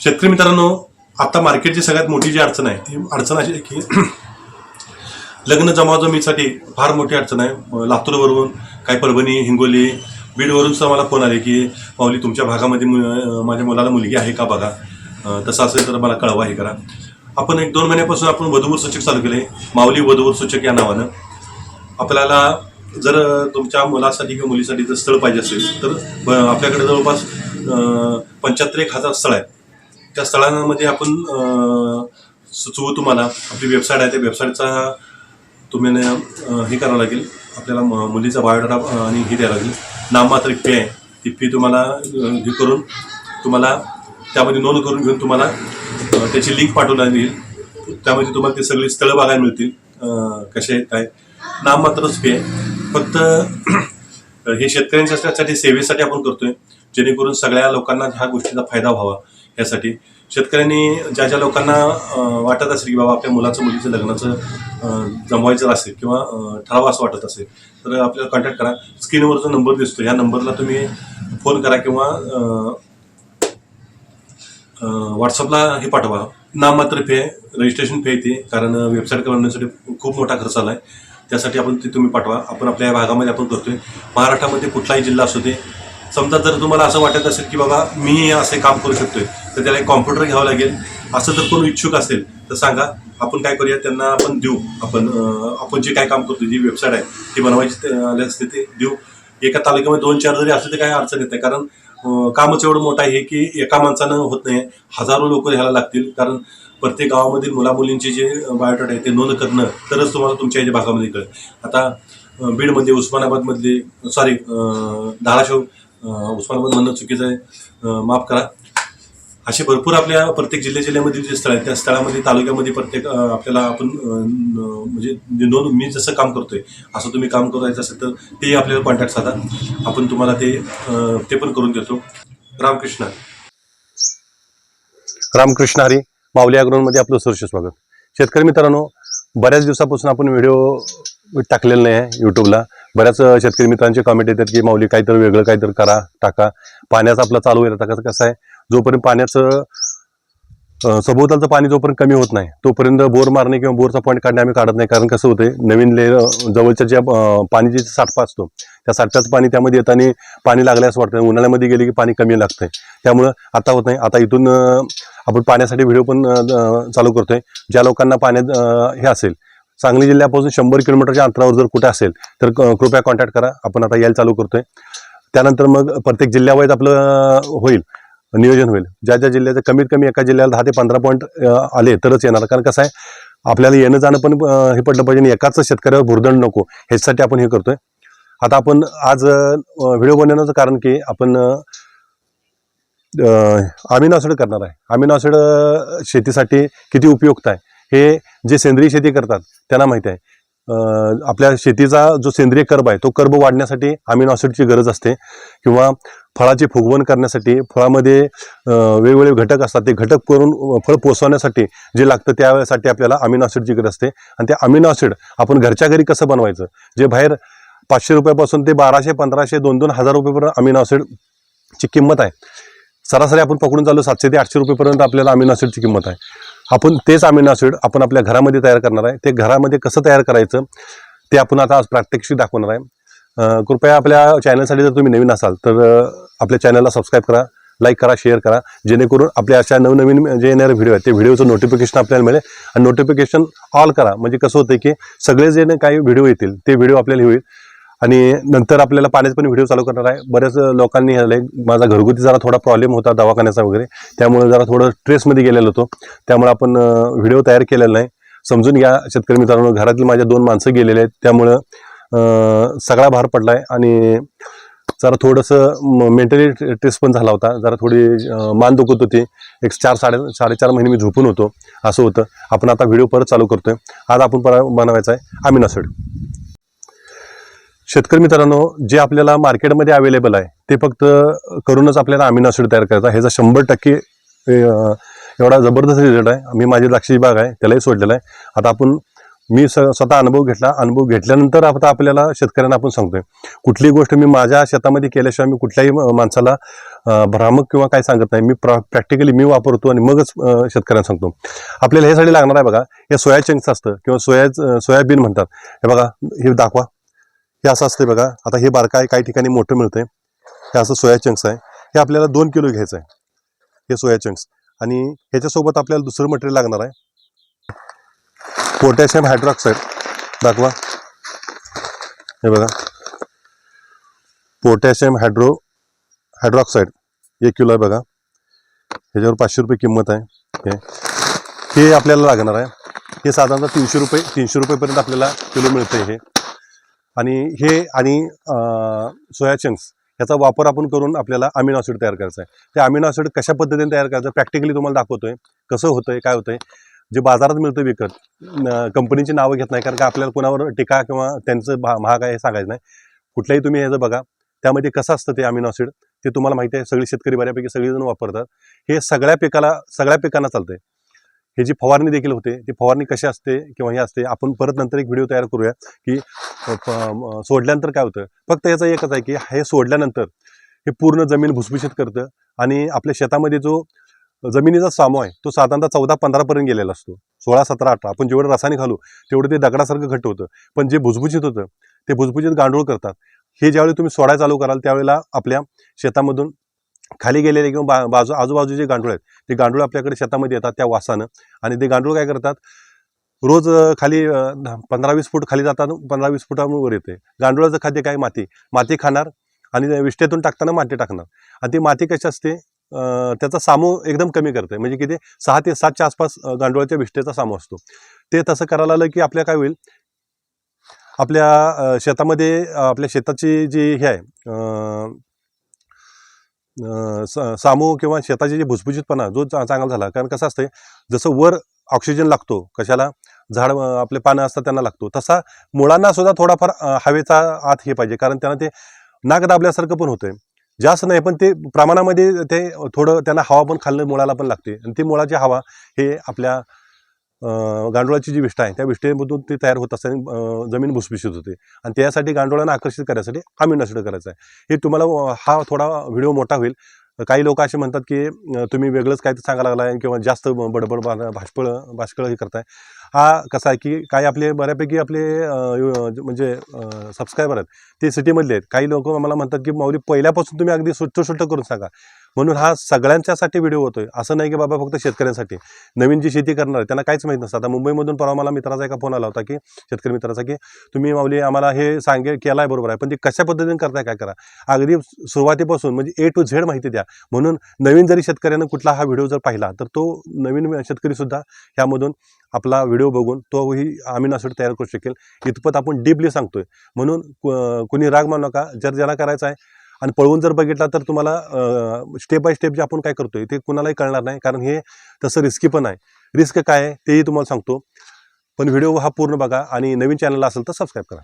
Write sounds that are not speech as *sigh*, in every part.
शेतकरी मित्रांनो आता मार्केटची सगळ्यात मोठी जी अडचण आहे ती अडचण अशी आहे की *clears throat* लग्न जमाजमीसाठी फार मोठी अडचण आहे. लातूरवरून काही परभणी हिंगोली बीडवरून सुद्धा मला फोन आले की माऊली तुमच्या भागामध्ये मु- माझ्या मुलाला मुलगी आहे का बघा? तसं असेल तर मला कळवा हे करा. आपण एक दोन महिन्यापासून आपण वधूवर सूचक चालू केले माऊली वधूवर सूचक या नावानं. आपल्याला जर तुमच्या मुलासाठी किंवा मुलीसाठी जर स्थळ पाहिजे असेल तर आपल्याकडे जवळपास पंच्याहत्तर एक हजार स्थळ आहे त्या स्थळांमध्ये आपण सुचवू तुम्हाला. आपली वेबसाईट आहे त्या वेबसाईटचा तुम्ही हे करावं लागेल. आपल्याला मुलीचा बायोडाटा आणि हे द्यावं लागेल. नाममात्र फी आहे. ती फी तुम्हाला हे करून तुम्हाला त्यामध्ये नोंद करून घेऊन तुम्हाला त्याची लिंक पाठवली येईल. त्यामध्ये तुम्हाला ते सगळी स्थळं बघायला मिळतील. कसे आहेत काय नाममात्रच फी आहे. फक्त हे शेतकऱ्यांच्यासाठी सेवेसाठी आपण करतोय. जेणेकरून सगळ्या लोकांना ह्या गोष्टीचा फायदा व्हावा. यासाठी. शेतकऱ्यांनी ज्या ज्या लोकांना वाटत असेल की बाबा आपल्या मुलाचं मुलीचं लग्नाचं जमवायचं असेल किंवा अं, ठरावं असं वाटत असेल तर आपल्याला कॉन्टॅक्ट करा. स्क्रीनवर जो नंबर दिसतो या नंबरला तुम्ही फोन करा किंवा व्हॉट्सअपला हे पाठवा. नाममात्र फी रजिस्ट्रेशन फे येते कारण वेबसाईट करण्यासाठी खूप मोठा खर्च आला आहे त्यासाठी आपण ते तुम्ही पाठवा. आपण आपल्या या भागामध्ये आपण करतोय. महाराष्ट्रामध्ये कुठलाही जिल्हा असू दे समजा जर तुम्हाला असं वाटत असेल की बाबा मी असे काम करू शकतोय तर त्याला एक कॉम्प्युटर घ्यावं लागेल. असं जर कोण इच्छुक असेल तर सांगा आपण काय करूया त्यांना आपण देऊ. आपण आपण जे काय काम करतो जी वेबसाईट आहे ती बनवायची आले असते ते देऊ. एका तालुक्यामध्ये दोन चार जरी असले तर काही अडचण येत नाही. कारण कामच एवढं मोठं आहे की एका माणसानं होत नाही. हजारो लोक ह्याला लागतील. कारण प्रत्येक गावामधील मुलामुलींचे जे बायोडाटा आहे ते नोंद करणं तरच तुम्हाला तुमच्या याच्या भागामध्ये कळेल. आता बीडमध्ये उस्मानाबादमधले सॉरी धाराशिव उस्मानाबाद म्हणणं चुकीचं आहे. माफ करा. असे भरपूर आपल्या प्रत्येक जिल्ह्या जिल्ह्यामधील जे स्थळ आहेत त्या स्थळामध्ये तालुक्यामध्ये प्रत्येक आपल्याला आपण म्हणजे नोंद मी जसं काम करतोय असं तुम्ही काम करायचं असेल तर तेही आपल्याला कॉन्टॅक्ट साधा. आपण तुम्हाला ते ते पण करून देतो. रामकृष्ण. रामकृष्ण हरी माऊली मध्ये आपलं सरसे स्वागत. शेतकरी मित्रांनो बऱ्याच दिवसापासून आपण व्हिडिओ टाकलेलं नाही आहे यूट्यूबला बऱ्याच शेतकरी मित्रांचे कमेंट येतात की माऊली काहीतरी वेगळं काहीतरी करा टाका. पाण्याचा आपला चालू आहे आता कसं कसं आहे? जोपर्यंत पाण्याचं सभोवतालचं पाणी जोपर्यंत कमी होत नाही तोपर्यंत बोर मारणे किंवा बोरचा पॉईंट काढणे आम्ही काढत नाही. कारण कसं होते नवीन लेअर जवळच्या ज्या पाणी जे साठपा असतो त्या साठ्याचं पाणी त्यामध्ये येताना पाणी लागल्यास वाटतं उन्हाळ्यामध्ये गेले की पाणी कमी लागतंय. त्यामुळं आता होत नाही. आता इथून आपण पाण्यासाठी व्हिडिओ पण चालू करतोय. ज्या लोकांना पाण्यात हे असेल सांगली जिल्ह्यापासून शंभर किलोमीटरच्या अंतरावर जर कुठे असेल तर क- कृपया कॉन्टॅक्ट करा. आपण आता यायला चालू करतोय. त्यानंतर मग प्रत्येक जिल्ह्यावाईज आपलं होईल नियोजन होईल. ज्या ज्या जिल्ह्याचं कमीत कमी एका जिल्ह्याला दहा ते पंधरा पॉईंट आले तरच येणार. कारण कसं आहे आपल्याला येणं जाणं पण हे पडलं पाहिजे आणि एकाच शेतकऱ्यावर भुर्दंड नको ह्याच्यासाठी आपण हे करतोय. आता आपण आज व्हिडिओ बनवण्याचं कारण की आपण आमीन करणार आहे. आमीन शेतीसाठी किती उपयुक्त आहे. हे जे सेंद्रिय शेती करतात त्यांना माहिती आहे. आपल्या शेतीचा जो सेंद्रिय कर्ब आहे तो कर्ब वाढण्यासाठी अमीन ऑसिडची गरज असते किंवा फळाची फुगवण करण्यासाठी फळामध्ये वेगवेगळे घटक असतात ते घटक करून फळ पोचवण्यासाठी जे लागतं त्यावेळेसाठी आपल्याला अमीन ऑसिडची गरज असते. आणि ते अमीन ऑसिड आपण घरच्या घरी कसं बनवायचं? जे बाहेर पाचशे रुपयापासून ते बाराशे पंधराशे दोन दोन हजार रुपयेपर्यंत अमीन ऑसिडची किंमत आहे. सरासरी आपण पकडून चालू सातशे ते आठशे रुपयेपर्यंत आपल्याला अमीन ऑसिडची किंमत आहे. आपण तेच अमिनो ॲसिड आपण आपल्या घरामध्ये तयार करणार आहे. ते घरामध्ये कसं तयार करायचं ते आपण आता आज प्रात्यक्षिक दाखवणार आहे. कृपया आपल्या चॅनलसाठी जर तुम्ही नवीन असाल तर आपल्या चॅनलला सबस्क्राईब करा लाईक करा शेअर करा. जेणेकरून आपल्या अशा नवनवीन जे येणारे व्हिडिओ आहेत ते व्हिडिओचं नोटिफिकेशन आपल्याला मिळेल. आणि नोटिफिकेशन ऑल करा. म्हणजे कसं होतं की सगळे जे काही व्हिडिओ येतील ते व्हिडिओ आपल्याला होईल. आणि नंतर आपल्याला पाण्याचा पण व्हिडिओ चालू करणार आहे. बऱ्याच लोकांनी ह्याला माझा घरगुती जरा थोडा प्रॉब्लेम होता दवाखान्याचा वगैरे. त्यामुळे जरा थोडं स्ट्रेसमध्ये गेलेलो होतो. त्यामुळे आपण व्हिडिओ तयार केलेला नाही. समजून घ्या शेतकरी मित्रांनो घरातील माझ्या दोन माणसं गेलेले आहेत. त्यामुळं सगळा भार पडला आहे आणि जरा थोडंसं मेंटली ट्रेस पण झाला होता. जरा थोडी मान दुखत होती. एक चार साडे साडेचार महिने मी झोपून होतो. असं होतं. आपण आता व्हिडिओ परत चालू करतोय. आज आपण पर बनवायचा आहे. आमिनासड शेतकरी मित्रांनो जे आपल्याला मार्केटमध्ये अवेलेबल आहे ते फक्त करूनच आपल्याला अमिनो ॲसिड तयार करायचा ह्याचा शंभर टक्के एवढा जबरदस्त रिझल्ट आहे. मी माझी द्राक्षी बाग आहे त्यालाही सोडलेला आहे. आता आपण मी स स्वतः अनुभव घेतला. अनुभव घेतल्यानंतर आता आपल्याला शेतकऱ्यांना आपण सांगतोय. कुठलीही गोष्ट मी माझ्या शेतामध्ये केल्याशिवाय मी कुठल्याही माणसाला भ्रामक किंवा काय सांगत नाही. मी प्रॅक्टिकली मी वापरतो आणि मगच शेतकऱ्यांना सांगतो. आपल्याला ह्यासाठी लागणार आहे बघा. हे सोया चंक्स असतं किंवा सोया सोयाबीन म्हणतात. हे बघा हे दाखवा. हे असं असते बघा. आता हे बारका आहे काही ठिकाणी मोठं मिळतंय. हे असं सोया चंक्स आहे. हे आपल्याला दोन किलो घ्यायचं आहे. हे सोया चंक्स आणि ह्याच्यासोबत आपल्याला दुसरं मटेरियल लागणार आहे. पोटॅशियम हायड्रॉक्साईड दाखवा. हे बघा. पोटॅशियम हायड्रो हायड्रॉक्साईड एक किलो आहे बघा. ह्याच्यावर पाचशे रुपये किंमत आहे. हे. हे आपल्याला लागणार आहे. हे साधारणतः तीनशे रुपये तीनशे रुपयेपर्यंत आपल्याला किलो मिळतं हे. आणि हे आणि सोया चंक्स याचा वापर आपण करून आपल्याला अमिनो ॲसिड तयार करायचं आहे. ते अमिनो ॲसिड कशा पद्धतीने तयार करायचं प्रॅक्टिकली तुम्हाला दाखवतोय. कसं होतंय काय होतंय? जे बाजारात मिळतं विकत कंपनीची नावं घेत नाही कारण का आपल्याला कोणावर टीका किंवा त्यांचं भा- महाग आहे हे सांगायचं नाही. कुठल्याही तुम्ही ह्याचं बघा त्यामध्ये कसं असतं ते अमिनो ॲसिड? ते तुम्हाला माहिती आहे सगळे शेतकरी बऱ्यापैकी सगळेजण वापरतात. हे सगळ्या पिकाला सगळ्या पिकांना चालतंय. हे जी फवारणी देखील होते ती फवारणी कशी असते किंवा हे असते आपण परत नंतर एक व्हिडिओ तयार करूया की सोडल्यानंतर काय होतं? फक्त याचा एकच आहे की हे सोडल्यानंतर हे पूर्ण जमीन भुसभुशीत करतं आणि आपल्या शेतामध्ये जो जमिनीचा सामो आहे तो साधारणतः चौदा पंधरापर्यंत गेलेला असतो. सोळा सतरा अठरा आपण जेवढं रसायनिक घालू तेवढं ते दगडासारखं घट्ट होतं. पण जे भुसभुशीत होतं ते भुसभुशीत गांडूळ करतात. हे ज्यावेळी तुम्ही सोडायला चालू कराल त्यावेळेला आपल्या शेतामधून खाली गेलेले किंवा बा बाजू आजूबाजूचे जे गांडूळ आहेत ते गांडूळ आपल्याकडे शेतामध्ये येतात त्या वासानं. आणि ते गांडूळ काय करतात? रोज खाली दहा- पंधरा वीस फूट खाली जातात पंधरा वीस फुटावर येते. गांडुळाचं खाद्य काय? माती. माती खाणार आणि विष्ठेतून टाकताना माती टाकणार. आणि ती माती कशी असते? त्याचा सामू एकदम कमी करते. म्हणजे किती? सहा ते सातच्या आसपास गांडुळाच्या विष्ठेचा सामू असतो. ते तसं करायला आलं की आपल्या काय होईल? आपल्या शेतामध्ये आपल्या शेताची जी हे आहे स- सामू किंवा शेताची जी भुसभुशीतपणा जो चा- चांगला झाला. कारण कसं असतंय जसं वर ऑक्सिजन लागतो कशाला? झाड आपले पानं असतात त्यांना लागतो. तसा मुळांना सुद्धा थोडाफार हवेचा आत हे पाहिजे. कारण त्यांना ते नाक दाबल्यासारखं पण होतंय. जास्त नाही पण ते प्रमाणामध्ये ते थोडं त्यांना हवा पण खाल्लं मुळाला पण लागते. आणि ती मुळाची हवा हे आपल्या गांडुळाची जी विष्ठा आहे त्या विष्ठेमधून ते तयार होत असताना जमीन भुसभुशीत होते. आणि त्यासाठी गांडुळांना आकर्षित करण्यासाठी आम्ही नष्ट करायचं आहे. हे तुम्हाला हा थोडा व्हिडिओ मोठा होईल. काही लोक असे म्हणतात की तुम्ही वेगळंच काहीतरी सांगायला लागलाय किंवा जास्त बडबड बा- भाषपळ भाषकळ हे करताय. हा कसा आहे की काही आपले बऱ्यापैकी आपले म्हणजे सबस्क्रायबर आहेत ते सिटीमधले आहेत. काही लोक मला म्हणतात की माऊली पहिल्यापासून तुम्ही अगदी सुट्ट सुट्ट करून सांगा. म्हणून हा सगळ्यांच्यासाठी व्हिडिओ होतोय. असं नाही की बाबा फक्त शेतकऱ्यांसाठी. नवीन जी शेती करणार आहे, त्यांना काहीच माहीत नसतं. आता मुंबईमधून परवा मला मित्राचा एका फोन आला होता की शेतकरी मित्राचा की तुम्ही माऊली आम्हाला हे सांगे आहे बरोबर आहे पण ते कशा पद्धतीने करताय काय करा? अगदी सुरुवातीपासून म्हणजे ए टू झेड माहिती द्या. म्हणून नवीन जरी शेतकऱ्यानं कुठला हा व्हिडिओ जर पाहिला तर तो नवीन शेतकरी सुद्धा ह्यामधून आपला व्हिडिओ बघून तोही अमिनो ॲसिड तयार करू शकेल. इतपत आपण डीपली सांगतोय. म्हणून कोणी कुणी राग मानू नका. जर ज्याला करायचं आहे आणि पळवून जर बघितला तर तुम्हाला स्टेप बाय स्टेप जे आपण काय करतोय ते कुणालाही कळणार नाही. कारण हे तसं रिस्की पण आहे. रिस्क काय आहे तेही तुम्हाला सांगतो. पण व्हिडिओ हा पूर्ण बघा आणि नवीन चॅनलला असेल तर सबस्क्राईब करा.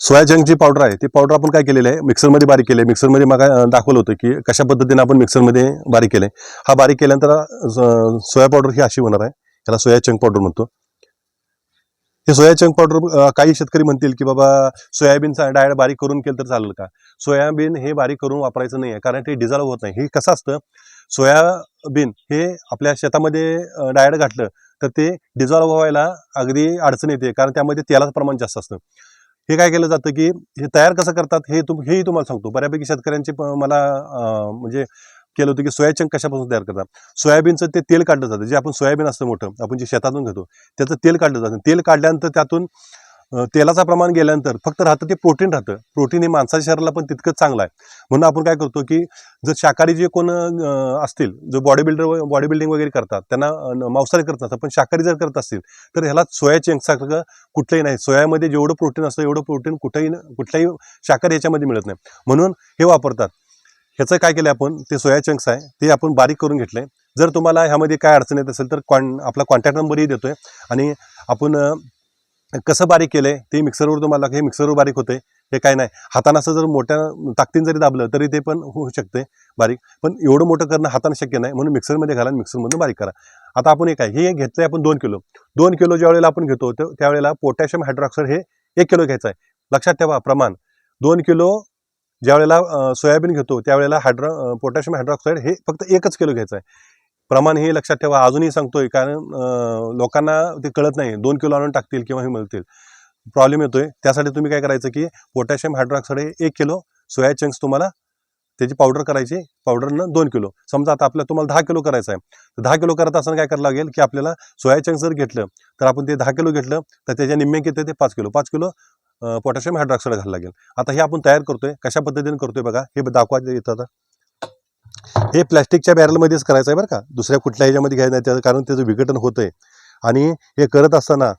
सोयाचंकची पावडर आहे ती पावडर आपण काय केलेली आहे? मिक्सरमध्ये बारीक केले मिक्सरमध्ये मग दाखवलं होतं की कशा पद्धतीने आपण मिक्सरमध्ये बारीक केले हा बारीक केल्यानंतर सोया पावडर ही अशी होणार आहे. याला सोया चंक पावडर म्हणतो. हे सोया चंक पावडर काही शेतकरी म्हणतील की बाबा सोयाबीनचा डायरेक्ट बारीक करून केलं तर चालेल का? सोयाबीन हे बारीक करून वापरायचं नाही आहे कारण ते डिझॉल्व होत नाही. हे कसं असतं? सोयाबीन हे आपल्या शेतामध्ये डायरेक्ट घातलं तर ते डिझॉल्व व्हायला अगदी अडचण येते कारण त्यामध्ये तेलाचं प्रमाण जास्त असतं. हे काय केलं जातं की हे तयार कसं करतात हे तुम हेही तुम्हाला सांगतो. बऱ्यापैकी शेतकऱ्यांचे मला म्हणजे केलं होतं की सोयाचंक कशापासून तयार करतात? सोयाबीनचं ते तेल काढलं जातं. जे आपण सोयाबीन असतं मोठं आपण जे शेतातून घेतो त्याचं तेल काढलं जातं. तेल काढल्यानंतर त्यातून तेलाचं प्रमाण गेल्यानंतर फक्त राहतं ते प्रोटीन राहतं. प्रोटीन हे माणसाच्या शरीराला पण तितकंच चांगलं आहे. म्हणून आपण काय करतो की जर शाकाहारी जे कोण असतील जो बॉडी बिल्डर बॉडी बिल्डिंग वगैरे करतात त्यांना मांसाहारी करत नसतात पण शाकाहारी जर करत असतील तर ह्याला सोया चंकसारखं कुठलंही नाही. सोयामध्ये जेवढं प्रोटीन असतं एवढं प्रोटीन कुठेही कुठल्याही शाकाहारी याच्यामध्ये मिळत नाही. म्हणून हे वापरतात. ह्याचं काय केलं आपण ते सोया चंक्स आहे ते आपण बारीक करून घेतलं जर तुम्हाला ह्यामध्ये काय अडचण येत असेल तर कॉन आपला कॉन्टॅक्ट नंबरही देतो आहे आणि आपण कसं बारीक केलं आहे ते मिक्सरवर तुम्हाला हे मिक्सरवर बारीक होते हे काय नाही. हातानं असं जर मोठ्या ताकदीनं जरी दाबलं तरी ते पण होऊ शकते बारीक. पण एवढं मोठं करणं हातानं शक्य नाही म्हणून मिक्सरमध्ये घाला आणि मिक्सरमधून बारीक करा. आता आपण हे आहे हे आहे आपण दोन किलो. दोन किलो ज्या वेळेला आपण घेतो त्यावेळेला पोटॅशियम हायड्रॉक्साईड हे एक किलो घ्यायचं आहे. लक्षात ठेवा प्रमाण. दोन किलो ज्यावेळेला सोयाबीन घेतो त्यावेळेला हायड्रॉ पोटॅशियम हायड्रॉक्साईड हे फक्त एकच किलो घ्यायचं आहे. प्रमाण हे लक्षात ठेवा. अजूनही सांगतोय कारण लोकांना ते कळत नाही. दोन किलो आणून टाकतील किंवा हे मिळतील. प्रॉब्लेम येतोय. त्यासाठी तुम्ही काय करायचं की पोटॅशियम हायड्रॉक्साईड एक किलो सोया चंक्स तुम्हाला त्याची पावडर करायची. पावडरनं दोन किलो. समजा आता आपल्याला तुम्हाला दहा किलो करायचं आहे. तर दहा किलो करत असताना काय करावं लागेल की आपल्याला सोया चंक्स जर घेतलं तर आपण ते दहा किलो घेतलं तर त्याच्या निम्मे किती ते पाच किलो. पाच किलो पोटॅशियम हायड्रॉक्साईड घालायला लागेल. आता हे आपण तयार करतोय. कशा पद्धतीने करतोय बघा. हे दाखवायचं येतं आता. हे प्लॅस्टिकच्या बॅरलमध्येच करायचं आहे बरं का. दुसऱ्या कुठल्या ह्याच्यामध्ये घ्यायचं नाही त्याचं कारण त्याचं विघटन होतंय. आणि हे करत असताना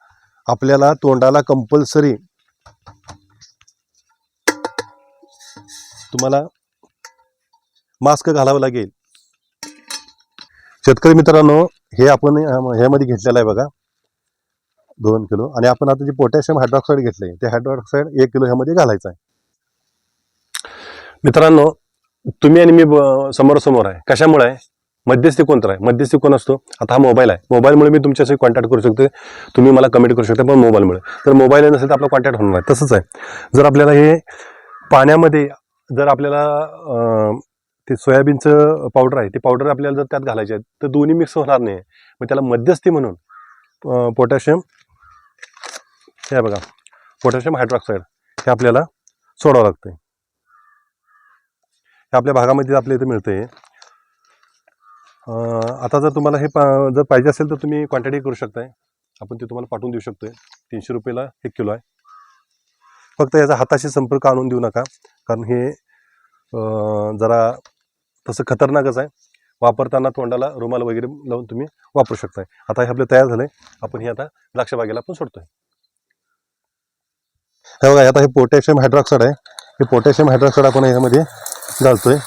आपल्याला तोंडाला कंपल्सरी तुम्हाला मास्क घालावं लागेल. शेतकरी मित्रांनो हे आपण ह्यामध्ये घेतलेलं आहे बघा. दोन किलो. आणि आपण आता जे पोटॅशियम हायड्रॉक्साईड घेतले ते हायड्रॉक्साईड एक किलो ह्यामध्ये घालायचं आहे. मित्रांनो तुम्ही आणि मी समोरासमोर आहे. कशामुळे आहे? मध्यस्थी कोणतं आहे? मध्यस्थी कोण असतो? आता हा मोबाईल आहे. मोबाईलमुळे मी तुमच्याशी कॉन्टॅक्ट करू शकते. तुम्ही मला कमेंट करू शकता पण मोबाईलमुळे. तर मोबाईल नसेल तर आपला कॉन्टॅक्ट होणार आहे तसंच आहे. जर आपल्याला हे पाण्यामध्ये जर आपल्याला ते सोयाबीनचं पावडर आहे ते पावडर आपल्याला जर त्यात घालायचे आहे तर दोन्ही मिक्स होणार नाही. मग त्याला मध्यस्थी म्हणून पोटॅशियम हे बघा. पोटॅशियम हायड्रॉक्साईड हे आपल्याला सोडावं लागतं हे आपल्या भागामध्ये आपल्या इथे मिळतंय. आता जर तुम्हाला हे पा जर पाहिजे असेल तर तुम्ही क्वांटिटी करू शकताय. आपण ते तुम्हाला पाठवून देऊ शकतोय. तीनशे रुपयाला एक किलो आहे. फक्त याचा हाताशी संपर्क आणून देऊ नका. कारण हे जरा तसं खतरनाकच आहे. वापरताना तोंडाला रुमाल वगैरे लावून तुम्ही वापरू शकताय. आता हे आपलं तयार झालंय. आपण हे आता द्राक्षबागेला पण आपण सोडतोय. हे बघा आता हे पोटॅशियम हायड्रॉक्साईड आहे. हे पोटॅशियम हायड्रॉक्साईड आपण यामध्ये घालतोय.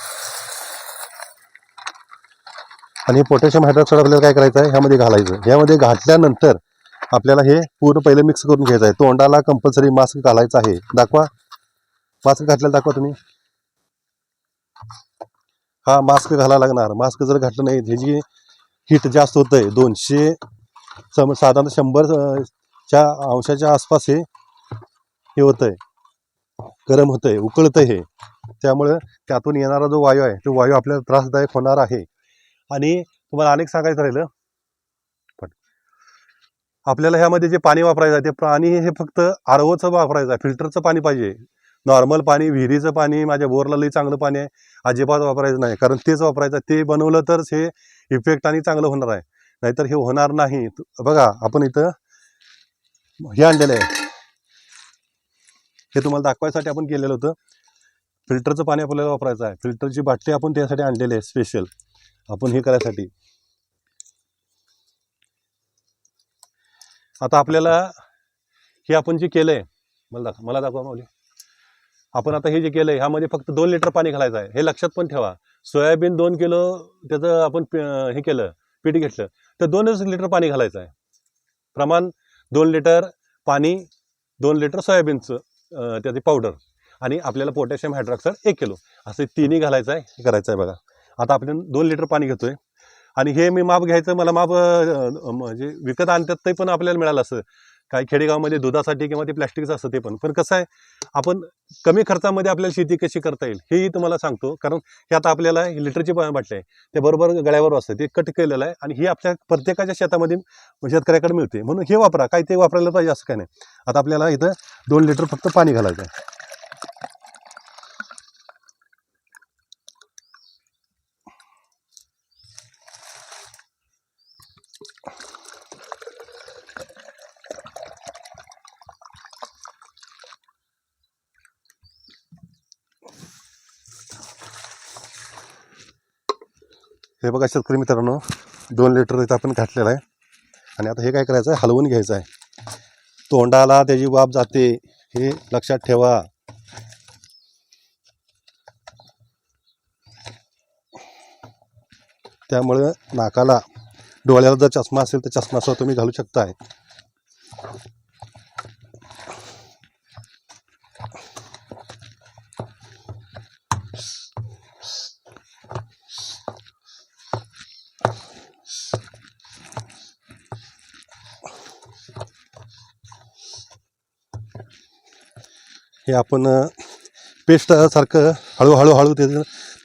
आणि पोटॅशियम हायड्रॉक्साईड आपल्याला काय करायचं आहे? ह्यामध्ये घालायचं ह्यामध्ये घातल्यानंतर आपल्याला हे पूर्ण पहिले मिक्स करून घ्यायचं आहे. तोंडाला कंपल्सरी मास्क घालायचा आहे. दाखवा. मास्क घातलेला दाखवा तुम्ही. हा मास्क घाला लागणार. मास्क जर घातलं नाही ह्याची हीट जास्त होतंय. दोनशे सम साधारण शंभर च्या अंशाच्या आसपास हे हे आहे गरम होतंय. उकळतंय हे. त्यामुळे त्यातून येणारा जो वायू आहे तो वायू आपल्याला त्रासदायक होणार आहे. आणि तुम्हाला अनेक सांगायचं राहिलं पण आपल्याला ह्यामध्ये जे पाणी वापरायचं आहे ते पाणी हे फक्त आरओचं वापरायचं आहे फिल्टरचं पाणी पाहिजे. नॉर्मल पाणी विहिरीचं पाणी माझ्या बोरला लई चांगलं पाणी आहे अजिबात वापरायचं नाही कारण तेच वापरायचं ते बनवलं तरच हे इफेक्ट आणि चांगलं होणार आहे. नाहीतर हे होणार नाही. बघा आपण इथं हे आणलेलं आहे. हे तुम्हाला दाखवायसाठी आपण केलेलं होतं. फिल्टरचं पाणी आपल्याला वापरायचं आहे. फिल्टरची बाटली आपण त्यासाठी आणलेली आहे स्पेशल आपण हे करायसाठी. आता आपल्याला हे आपण जे केलं आहे मला दाखवा मला दाखवा माऊली. आपण आता हे जे केलं आहे ह्यामध्ये फक्त दोन लिटर पाणी घालायचं आहे. हे लक्षात पण ठेवा. सोयाबीन दोन किलो त्याचं आपण हे केलं पीठ घेतलं तर दोनच लिटर पाणी घालायचं आहे. प्रमाण दोन लिटर पाणी दोन लिटर सोयाबीनचं त्याची पावडर. आणि आपल्याला पोटॅशियम हायड्रॉक्साईड एक किलो. असं तिन्ही घालायचं आहे हे करायचं आहे बघा. आता आपण दोन लिटर पाणी घेतोय. आणि हे मी माप घ्यायचं मला माप म्हणजे विकत आणतात ते पण आपल्याला मिळालं असं. काही खेडेगावमध्ये दुधासाठी किंवा ते प्लॅस्टिकचं असतं ते पण. पण कसं आहे आपण कमी खर्चामध्ये आपल्याला शेती कशी करता येईल हेही तुम्हाला सांगतो. कारण हे आता आपल्याला लिटरची ब- बाटली आहे. ते बरोबर गळ्यावर असतं ते कट केलेलं आहे. आणि ही आपल्या प्रत्येकाच्या शेतामध्ये शेतकऱ्याकडे मिळते. म्हणून हे वापरा काही ते वापरायला पाहिजे असं काय नाही. आता आपल्याला इथं दोन लिटर फक्त पाणी घालायचं आहे. हे बघा शेतकरी मित्रांनो दोन लिटर इथं आपण घातलेलं आहे. आणि आता हे काय करायचं आहे? हलवून घ्यायचं आहे. तोंडाला त्याची वाफ जाते हे लक्षात ठेवा. त्यामुळे नाकाला डोळ्याला जर चष्मा असेल तर चष्मा तुम्ही घालू शकताय. हे आपण पेस्टसारखं हळूहळू हळू ते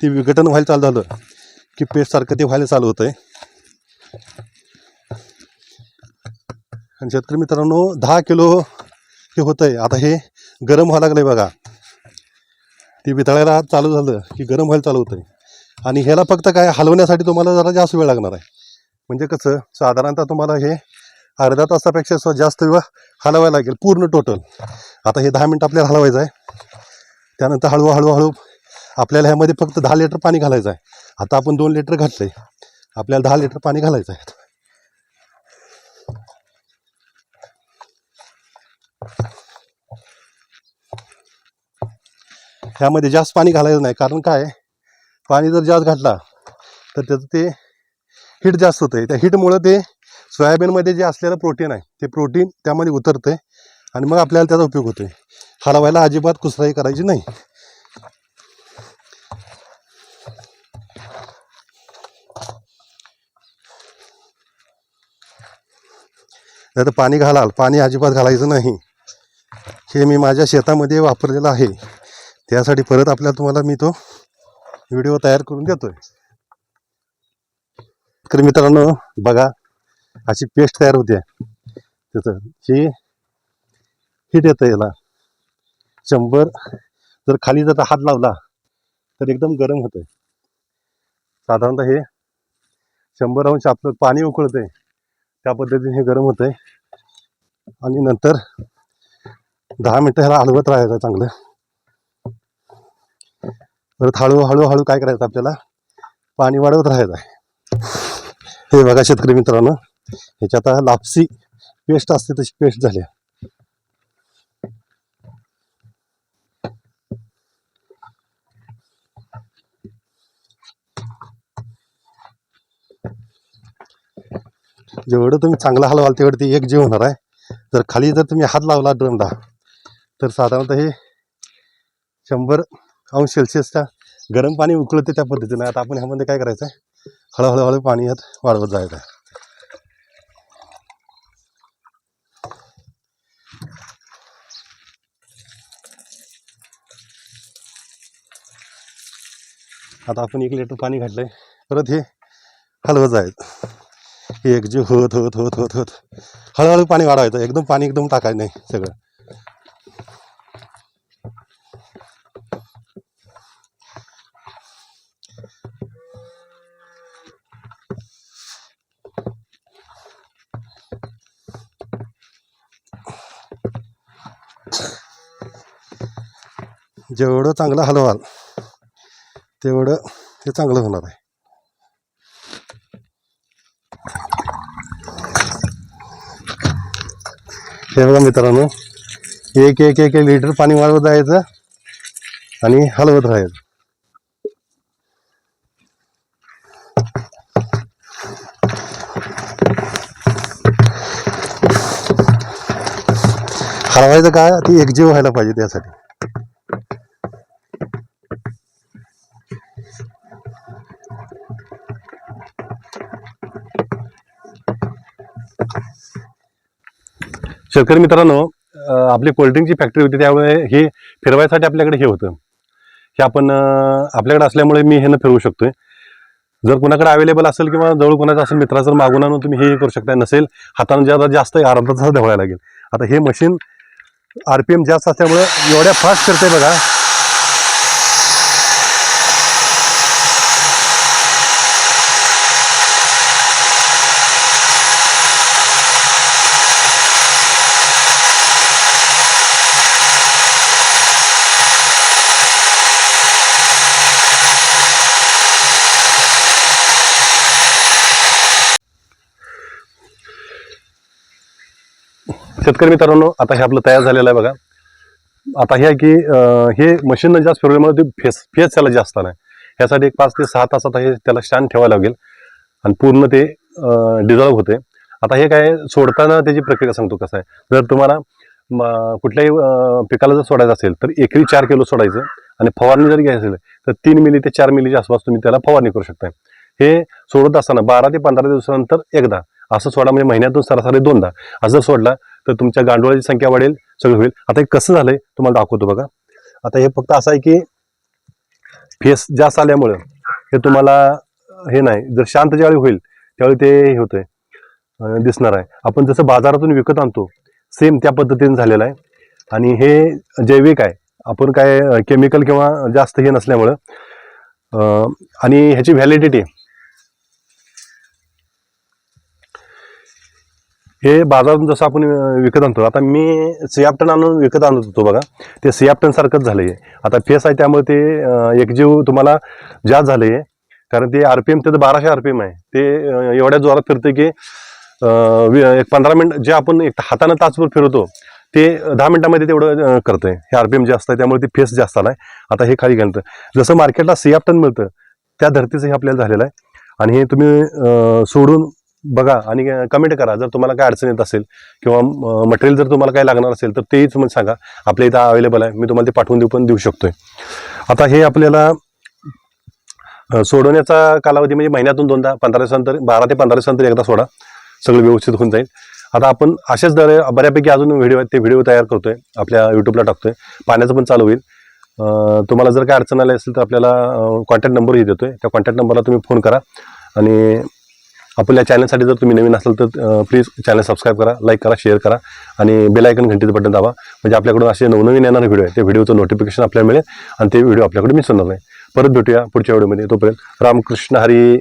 ते विघटन व्हायला चालू झालं की पेस्टसारखं ते व्हायला चालू होतं आहे आणि शेतकरी मित्रांनो दहा किलो हे होतं आहे आता हे गरम व्हायला लागलं आहे बघा. ते वितळायला चालू झालं की गरम व्हायला चालू होतं आहे आणि ह्याला फक्त काय हलवण्यासाठी तुम्हाला जरा जास्त वेळ लागणार आहे. म्हणजे कसं साधारणतः तुम्हाला हे अर्धा तासापेक्षा सुद्धा जास्त वेळ हलवायला लागेल पूर्ण टोटल आता हे दहा मिनटं आपल्याला हलवायचं आहे. त्यानंतर हळू आपल्याला ह्यामध्ये फक्त दहा लिटर पाणी घालायचं आहे. आता आपण दोन लिटर घातलं आहे आपल्याला दहा लिटर पाणी घालायचं आहे. ह्यामध्ये जास्त पाणी घालायचं नाही. कारण काय? पाणी जर जास्त घातला तर त्याचं ते हीट जास्त होतं आहे त्या हीटमुळं ते सोयाबीनमध्ये जे असलेलं प्रोटीन आहे ते प्रोटीन त्यामध्ये उतरतं आणि मग आपल्याला त्याचा उपयोग होतो हलवायला अजिबात कुसराई करायची नाही. नाही तर पाणी घालाल पाणी अजिबात घालायचं नाही. हे मी माझ्या शेतामध्ये वापरलेलं आहे. त्यासाठी परत आपल्याला तुम्हाला मी तो व्हिडिओ तयार करून देतोय. तर मित्रांनो बघा अशी पेस्ट तयार होते. त्याचं ही हिट येतं याला. शंभर जर खाली जर हात लावला तर एकदम गरम होतं साधारणतः हे शंभर अंश आपलं पाणी उकळतंय. त्या पद्धतीने हे गरम होतंय. आणि नंतर दहा मिनटं ह्याला हलवत राहायचं चांगलं. परत हळू हळूहळू हळू काय करायचं आपल्याला? पाणी वाढवत राहायचं आहे. हे बघा शेतकरी मित्रांनो. ह्याच्यात लापसी पेस्ट असते तशी पेस्ट झाली. जेवढं तुम्ही चांगलं हलवाल तेवढं ते एक जीव होणार आहे. जर खाली जर तुम्ही हात लावला ड्रमला तर साधारणतः हे शंभर अंश सेल्सिअसच्या गरम पाणी उकळते त्या पद्धतीने. आता आपण ह्यामध्ये काय करायचं आहे हळूहळू हळू पाणी यात वाढवत जायचं आहे आता आपण एक लिटर पाणी घातलंय. परत हे हलवत आहेत एक जीव होत होत होत होत होत हळूहळू पाणी वाढवायचं. एकदम पाणी एकदम टाकायचं नाही सगळं. जेवढं चांगलं हलवाल तेवढं ते चांगलं होणार आहे. हे बघा मित्रांनो एक एक एक एक लिटर पाणी वाढवत जायचं आणि हलवत राहायचं. हलवायचं काय? ती एकजीव व्हायला पाहिजे त्यासाठी. शेतकरी मित्रांनो आपली कोल्ड्रिंकची फॅक्टरी होती त्यामुळे हे फिरवायसाठी आपल्याकडे हे होतं. हे आपण आपल्याकडे असल्यामुळे मी हे न फिरवू शकतोय. जर कुणाकडे अवेलेबल असेल किंवा जवळ कुणाचं असेल मित्राचं मागून आणून तुम्ही हे करू शकता नसेल हाताने ज्यादा जास्त आहे, अर्धा तास ढवळायला लागेल. आता हे मशीन आर पी एम जास्त असल्यामुळे एवढ्या फास्ट करते बघा. शेतकरी मित्रांनो आता हे आपलं तयार झालेलं आहे बघा. आता हे आहे की हे मशीन जास्त फिरवल्यामुळे ते फेस फेस त्याला जास्त आला ह्यासाठी एक पाच ते सहा तासात हे त्याला शान ठेवायला लागेल. आणि पूर्ण ते डिझॉल्व होते आता हे काय सोडताना त्याची प्रक्रिया सांगतो कसं आहे. जर तुम्हाला कुठल्याही पिकाला जर सोडायचं असेल तर एकरी चार किलो सोडायचं. आणि फवारणी जर घ्यायची असेल तर तीन मिली ते चार मिलीच्या आसपास तुम्ही त्याला फवारणी करू शकता हे सोडत असताना बारा ते पंधरा दिवसानंतर एकदा. असं सोडा म्हणजे महिन्यातून सरासरी दोनदा. असं सोडला तर तुमच्या गांडोळाची संख्या वाढेल सगळं होईल. आता हे कसं झालंय तुम्हाला दाखवतो बघा. आता हे फक्त असं आहे की फेस जास्त आल्यामुळं हे तुम्हाला हे नाही जर शांत ज्यावेळी होईल त्यावेळी ते हे होतंय दिसणार आहे. आपण जसं बाजारातून विकत आणतो सेम त्या पद्धतीने झालेलं आहे. आणि हे जैविक आहे. आपण काय केमिकल किंवा जास्त हे नसल्यामुळं आणि ह्याची व्हॅलिडिटी हे बाजारातून जसं आपण विकत आणतो आता मी सियाप्टन आणून विकत आणत होतो बघा. ते सियाप्टन सारखंच आहे आता फेस आहे त्यामुळे ते एकजीव तुम्हाला जास्त आहे कारण ते आर पी एम त्याचं बाराशे आर पी एम आहे. ते एवढ्या जोरात फिरते की वि- एक पंधरा मिनिट जे आपण एक हातानं तासभर फिरवतो ते दहा मिनिटामध्ये तेवढं करतं आहे हे आर पी एम जास्त आहे त्यामुळे ते फेस जास्त आला आहे आता हे खाली घालतं जसं मार्केटला सियाप्टन मिळतं त्या धर्तीचं हे आपल्याला झालेलं आहे. आणि हे तुम्ही सोडून बघा आणि कमेंट करा. जर तुम्हाला काय अडचण येत असेल किंवा मटेरियल जर तुम्हाला काय लागणार असेल तर तेही तुम्ही सांगा. आपल्या इथं अवेलेबल आहे. मी तुम्हाला ते पाठवून देऊ पण देऊ शकतोय. आता हे आपल्याला सोडवण्याचा कालावधी म्हणजे महिन्यातून दोनदा पंधरा दिवसानंतर बारा ते पंधरा दिवसानंतर एकदा सोडा. सगळं व्यवस्थित होऊन जाईल. आता आपण अशाच दर बऱ्यापैकी अजून व्हिडिओ आहेत ते व्हिडिओ तयार करतोय. आपल्या युट्यूबला टाकतोय. पाण्याचं पण चालू होईल. तुम्हाला जर काय अडचण आली असेल तर आपल्याला कॉन्टॅक्ट नंबरही देतोय. त्या कॉन्टॅक्ट नंबरला तुम्ही फोन करा. आणि आपल्या चॅनलसाठी जर तुम्ही नवीन असाल तर प्लीज चॅनल सबस्क्राईब करा लाईक करा शेअर करा आणि बेलायकन घंटीचं बटन दाबा. म्हणजे आपल्याकडून असे नवनवीन येणारे व्हिडिओ आहे ते व्हिडिओचं नोटिफिकेशन आपल्याला मिळेल आणि ते व्हिडिओ आपल्याकडे मिस होणार नाही. परत भेटूया पुढच्या व्हिडिओमध्ये तोपर्यंत रामकृष्ण हरी.